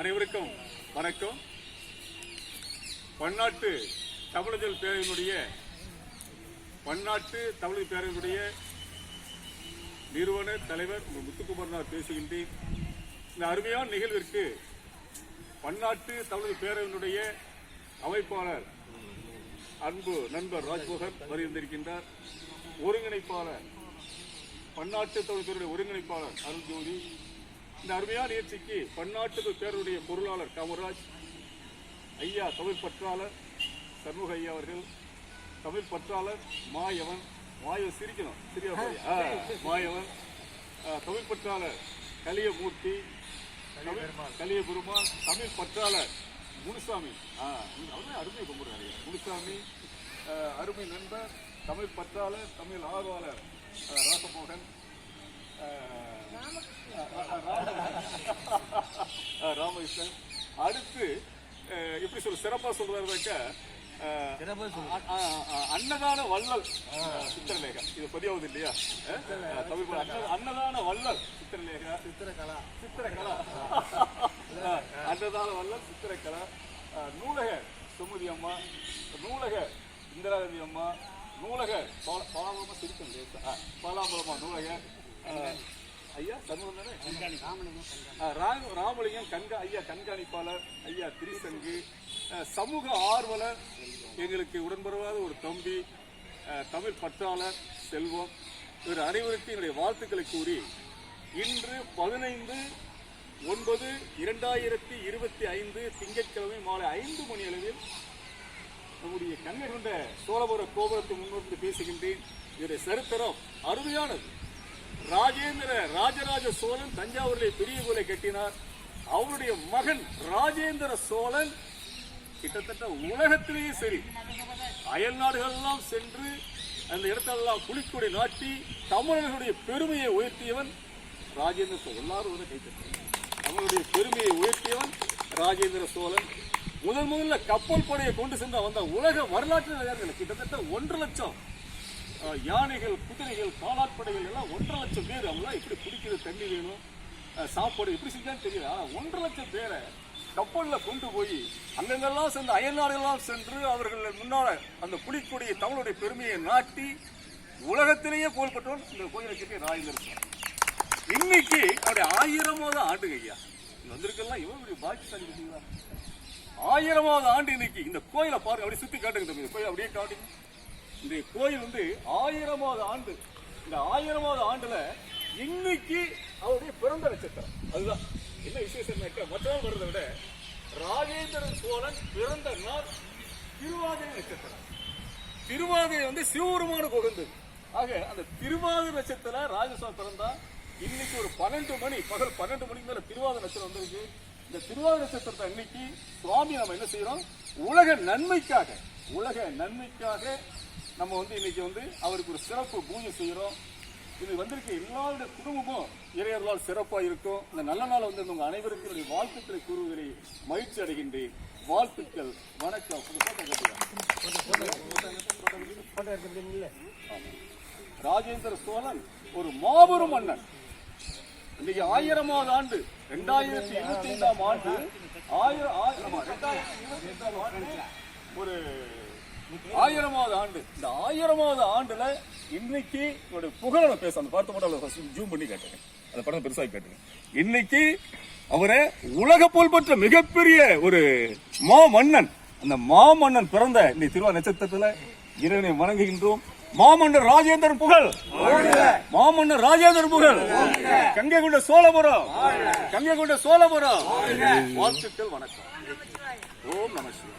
அனைவருக்கும் வணக்கம். பன்னாட்டு தமிழர்கள் பேரவையினுடைய பன்னாட்டு தமிழ் பேரவையினுடைய நிறுவன தலைவர் முத்துக்குமார் பேசுகின்றேன். இந்த அருமையான நிகழ்விற்கு பன்னாட்டு தமிழ் பேரவையினுடைய அமைப்பாளர் அன்பு நண்பர் ராஜ்மோகன் வருகின்றிருக்கின்றார் ஒருங்கிணைப்பாளர் பன்னாட்டு தமிழ் பேருடைய ஒருங்கிணைப்பாளர் அருள் ஜோதி இந்த அருமையான நிகழ்ச்சிக்கு பன்னாட்டு பேருடைய பொருளாளர் காமராஜ் ஐயா தமிழ் பற்றாளர் சண்முக ஐயா அவர்கள் தமிழ் பற்றாளர் மாயவன் மாயவன் சிரிக்கணும் சிரியா மாயவன். தமிழ் பற்றாளர் கலியமூர்த்தி கலிய பெருமாள் தமிழ் பற்றாளர் முனுசாமி. ஆ, அவர்தான் அருமை கும்பிடுறாரு. முனுசாமி அருமை நண்பர் தமிழ் பற்றாளர் தமிழ் ஆர்வலர் ராசமோகன் ராமகிருஷ்ணன் அடுத்து எப்படி சொல்ல சிறப்பா சொல்றதாக்க அஹ், அ- அ- அ- அன்னதான வள்ளல் சித்திரலேகா. இது பதியாவது இல்லையா? தமிழ் அன்னதான வள்ளல் சித்திரலேகா. சித்திரகலா சித்திரகலா அன்னதான வள்ளல் சித்திரகலா நூலக சுமதி அம்மா நூலக இந்திராதேவி அம்மா நூலக பால- பாலாம்பலமா சிரிக்கும் பாலாம்பலமா நூலக ஐயா சண்முகம் தானே ராமலிங்கம் ராமலிங்கம் கண்கா ஐயா கண்காணிப்பாளர் ஐயா திரிசங்கு. சமூக ஆர்வலர் எங்களுக்கு உடன்பரவாத ஒரு தம்பி தமிழ் பற்றாளர் செல்வம். இவர் அனைவருக்கும் என்னுடைய வாழ்த்துக்களை கூறி இன்று பதினைந்து ஒன்பது இரண்டாயிரத்தி இருபத்தி ஐந்து திங்கட்கிழமை மாலை ஐந்து மணி அளவில் நம்முடைய கண்ணை கொண்ட சோழபுர கோபுரத்தை முன்வந்து பேசுகின்றேன். இதனுடைய சரித்திரம் அருமையானது. ராஜேந்திர ராஜராஜ சோழன் தஞ்சாவூரில் பெரிய கோலை கட்டினார். அவருடைய மகன் ராஜேந்திர சோழன் கிட்டத்தட்ட உலகத்திலேயே சரி. அயல் நாடுகளெல்லாம் சென்று அந்த இடத்தெல்லாம் புலிக்கொடி நாட்டி தமிழர்களுடைய பெருமையை உயர்த்தியவன் ராஜேந்திர சோழன். எல்லாரும் வந்து கைத்தட்டாங்க தமிழுடைய பெருமையை உயர்த்தியவன் ராஜேந்திர சோழன். முதன் முதல்ல கப்பல் படையை கொண்டு சென்ற வந்த உலக வரலாற்று கிட்டத்தட்ட ஒன்று லட்சம் யானைகள் குதிரைகள் காலாட்படைகள் எல்லாம் ஒன்றரை லட்சம் பேர் அவங்களாம் எப்படி குடிக்கிறது தண்ணி வேணும்? சாப்பாடு எப்படி செஞ்சான்னு தெரியல. ஆனால் ஒன்றரை லட்சம் பேரை கப்பலில் கொண்டு போய் அங்கங்கெல்லாம் சென்று அயல்நாடுகள்லாம் சென்று அவர்கள் முன்னால் அந்த புலிக்கொடியை தமிழுடைய பெருமையை நாட்டி உலகத்திலேயே புகழ்பெற்றவன் இந்த கோயிலை கட்டி இன்னைக்கு அவருடைய ஆயிரமாவது ஆண்டுங்க ஐயா. வந்திருக்கெல்லாம் இவ்வளவு பெரிய பாக்கியசாலி ஆயிரமாவது ஆண்டு இன்னைக்கு இந்த கோயிலை பாருங்க அப்படியே சுத்தி காட்டுங்க தம்பி. கோயில் அப்படியே காட்டுங்க. இந்த கோயில் வந்து ஆயிரமாவது ஆண்டு. இந்த ஆயிரமாவது ஆண்டுல இன்னைக்கு அவருடைய பிறந்த நட்சத்திரம். அதுதான். என்ன விசேஷம்னாக்க மற்ற நாள் வர்றதை விட ராஜேந்திரன் சோழன் பிறந்த நாள் திருவாதிரை நட்சத்திரம். திருவாதிரை வந்து சிவபெருமான உகந்தது ஆக அந்த திருவாதிரை நட்சத்திர ராஜசோழன் பிறந்தா இன்னைக்கு ஒரு பன்னெண்டு மணி பகல் பன்னெண்டு மணிக்கு மேல திருவாதிரை நட்சத்திரம் வந்திருக்கு. இந்த திருவாதிரை நட்சத்திரத்தை அன்னைக்கு சுவாமி நம்ம என்ன செய்யறோம்? உலக நன்மைக்காக உலக நன்மைக்காக நம்ம வந்து இன்னைக்கு வந்து அவருக்கு ஒரு சிறப்பு பூஜை செய்யறோம். இது வந்திருக்க எல்லாருடைய குடும்பமும் இறையர்களால் சிறப்பா இருக்கும். இந்த நல்ல நாள் வந்து உங்க அனைவருக்கும் என்னுடைய வாழ்த்துக்களை கூறுவதை மகிழ்ச்சி அடைகின்றேன். வாழ்த்துக்கள் வணக்கம். ராஜேந்திர சோழன் ஒரு மாபெரும் மன்னன். இன்னைக்கு ஆயிரமாவது ஆண்டு ரெண்டாயிரத்தி இருபத்தி ஐந்தாம் ஆண்டு ஆயிரம் ரெண்டாயிரத்தி இருபத்தி ஐந்தாம் ஆண்டு ஒரு ஆயிரமாவது ஆண்டு. இந்த ஆயிரமாவது ஆண்டுல இன்னைக்கு ஒரு புகழ பேச. அந்த பார்த்த மட்டும் ஜூம் பண்ணி காட்டுங்க அந்த படம் பெருசாக காட்டுங்க இன்னைக்கு அவரை உலக புகழ்பெற்ற மிகப்பெரிய ஒரு மா மன்னன் அந்த மாமன்னன் பிறந்த இந்த திருவா நட்சத்திரத்துல இறைவனை வணங்குகின்றோம். மாமன்னர் ராஜேந்திரன் புகழ். மாமன்னர் ராஜேந்திரன் புகழ். கங்கை கொண்ட சோழபுரம். கங்கை கொண்ட சோழபுரம். வாழ்த்துக்கள் வணக்கம். ஓம் நமஸ்கார்